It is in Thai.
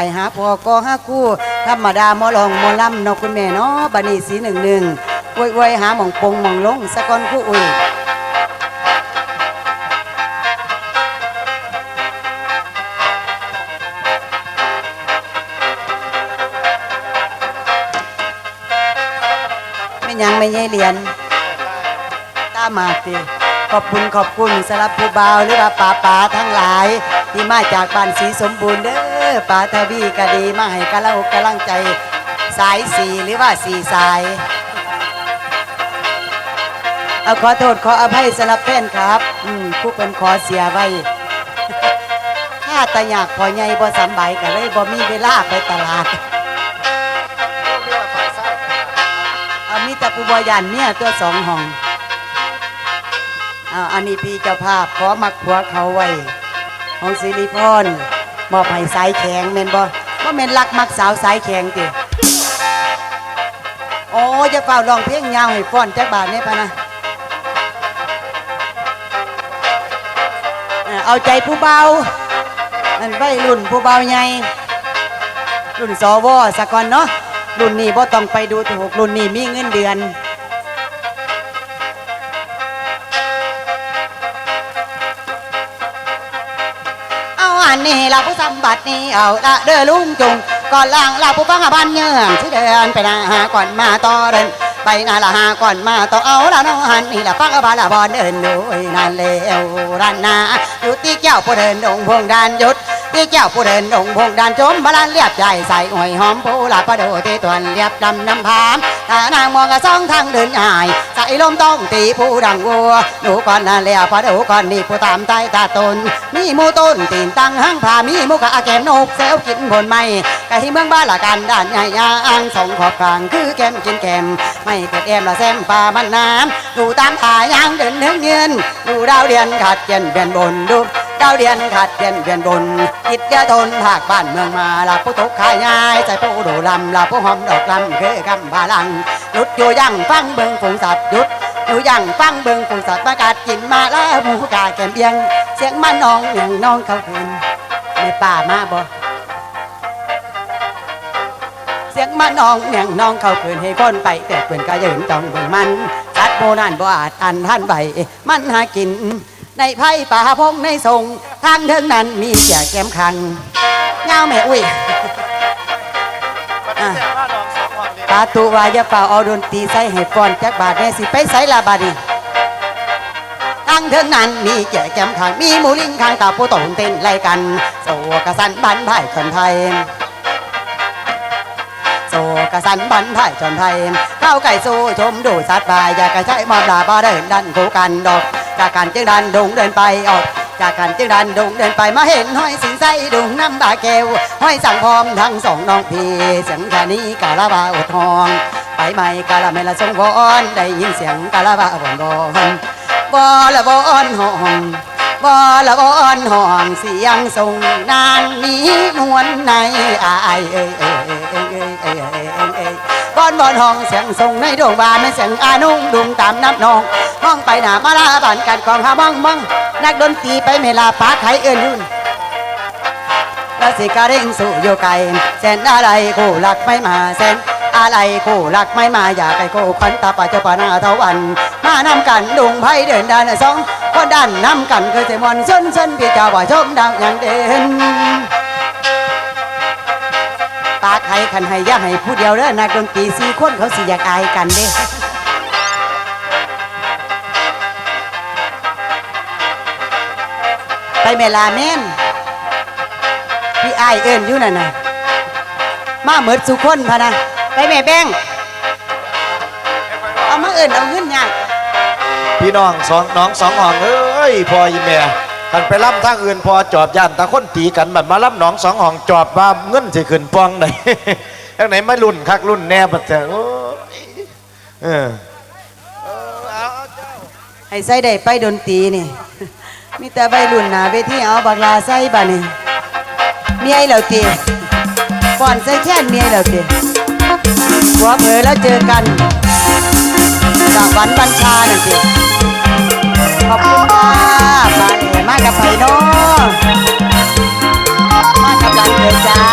ไปหาพอก็ห้าคู่ธรรมดามอลองมอลำเนอกคุณแม่เนาะบันี้สีหนึ่งหนึ่งอวยอวยหาหม่องปงหม่องลงสะกอนคู่อุ้ยไม่ยังไม่ยายเหรียญตามมาติขอบคุณขอบคุณสำหรับผู้บ่าวหรือว่าป่าป่าทั้งหลาย ที่มาจากบ้านสีสมบูรณ์เด้อ ป่าทวีก็ดีมาให้กะเล่ากะลังใจ สายสีหรือว่าสีสายเอาขอโทษขออภัยสำหรับแฟนครับ อืมผู้เป็นขอเสียไว้ข้าตะอยากพอใหญ่บ่สำบายก็เลยบ่มีเวลาไปตลาดเอามีแต่ผู้บอยานเนี่ยตัวสองห้องอ่าอันนี้พี่เจ้าภาพขอมักผัวเขาไว้ของสิริพร มอบให้สายแข็งแม่นบ่บ่แม่นรักมักสาวสายแข็งติโอ้จะเฝ้าร้องเพลงยาวให้ฟ้อนจักบาทนี่พะนะเอาใจผู้เบานั่นไว้รุ่นผู้เบาใหญ่รุ่นสวสะก่อนเนาะรุ่นนี้บ่ต้องไปดูถูกรุ่นนี้มีเงินเดือนาอันนี้เราผู้สมบัตินี่เอาละเด้อลุงจุงก่อนล่างเราผู้ฟังบ้านเงื่อนสิเดินไปนาหาก่อนมาต่อเดินไปนาละหาก่อนมาต่อเอาละน้องหันนี่ละฟังบ้านละบอนเดินดูนั่นเลวรันนาอยู่ที่เจ้าผู้เดินดงพวงดานยุด ที่เจ้าผู้เดินดงพงดานจมบาลานเรียบใจใส่หอยหอมผู้ละประดูที่ตวนเรียบดำน้ำพามตานางมองกระซ่องทางเดินหญ่ใส่ลมต้องตีผู้ดังวัวหนูก่อนนั่นเลียพระดูก่อนนี่ผู้ตามใต้ตาตนมีมูต้นตีนตั้งห้างผามีมูกะอาแกมนกเซลกินผลไม้กะที่เมืองบ้านละกันด้านใหญ่ยาอ่างสองขอบกลางคือแกมกินแกมไม่เกิดแอมละแซมปลามันน้ำดูตามขายางเดินเนื้อเงินดูดาวเดียนขัดเย็นเบียนบนดู ดาวเดียนขัดเดียนเบียนบนกิจยาทนภาคบ้านเมืองมาละผู้ตกขายง่ายใจผู้ดูลำละผู้หอมดอกลำคือกำบาลังหยุดอยู่ยังฟังเบิ่งฝงสัตว์หยุดอยู่ยังฟังเบิ่งฝงสัตว์ประกาศกินมาแล้วหมูกาแกมเบียง เสียงมันน้องอย่างน้องเขาคืนในป่ามาบ่เสียงมันน้องอย่างน้องเขาคืนให้คนไป แต่เพื่อนก็ยืนจ้องเบิ่งมันสัตว์โบราณบ่อาจอันท่านใบมันหากิน ในไผ่ป่าพงในทรงทางเทิงนั้นมีเสียแก้มคังเงาแม่อุ้ยอะตาตุวายาเป่าเอาดนตรีใส่ให้ฟ้อนจักบาทแน่สิไปใส่ละบาดนีตั้งเทิงนั้นมีแก่แก้มขางมีหมูลิงข้างตาผู้ตงเต้นไล่กันโซกระสันบันไผ่คนไทยโซกระสันบันไผ่จนไทยเข้าไก่สู้ชมดูสัตว์ป่าอยากกระใช้มอบลาบ่เดินดันคู่กันดอก จากการจึงดันดงเดินไปออก จากการจึงดันดงเดินไปมาเห็นห้อยสินใสดุงน้ำบาแก้วห้อยสั่งพร้อมทั้งสองน้องพี่เสียงแค่นี้กะละบาอดทอง ไปใหม่กะละไม่ละทรงวอนได้ยินเสียงกะละบาบ่นบอนบอละบอนห้องบอละบอนห้องเสียงทรงนางนี้นวลในอายเอ้ยเอ้ยเอ้ยเอ้ย เอ้อนบอนห้องเสียงทรงในดวงบานในเสียงอานุ่งดุงตามน้ำนองห้องไปหน้ามาลาบานกันกองหาบ้องบ้องนักดนตรีไปเมลาปาไขเอื้อนยุ่นแล้วสิกระเร่งสู่อยู่ไกลแสนอะไรคู่รักไม่มาแสนอะไรคู่รักไม่มาอยากไปคู่ควันตาปะเจ้าปานาเทาวัน มานำกันดุงไพ่เดินดานสองคนดันนำกันเคยเสมอนเส้นเส้นพี่เจ้าว่าชมดังอย่างเด่นากให้ขันให้อยาให้ผู้เดียวเด้อนักดนตรีสี่คนเขาสิอยากอายกันเด้ไปเมลาแม่นพี่อายเอิ้นอยู่นั่นน่ะมาเหมือนสุคนพะนะไปแม่แบงเอามาเอิ้นเอาเงินยากพี่น้องสองน้องสองห้องเอ้ยพออีแม่ กันไปล่ำทางอื่นพอจอบย่านตาคนตีกันบัดมาล่ำหนองสองห้องจอบว่าเงินสิขึ้นปองไหนทางไหนไม่รุ่นคักรุ่นแน่บัดเถอะโอ้เออเออเอาเอาเจ้าให้ใส่ได้ไปดนตรีนี่ มีแต่ใบรุ่นหนาเวทีเอาบักลาใส่บ่นี่เมียเหล่าตีก่อนใส่แค่นเมียเหล่าตีหัวเผลอแล้วเจอกันจากวันบัญชานั่นสิขอบคุณ มาทำงานเลยจ้า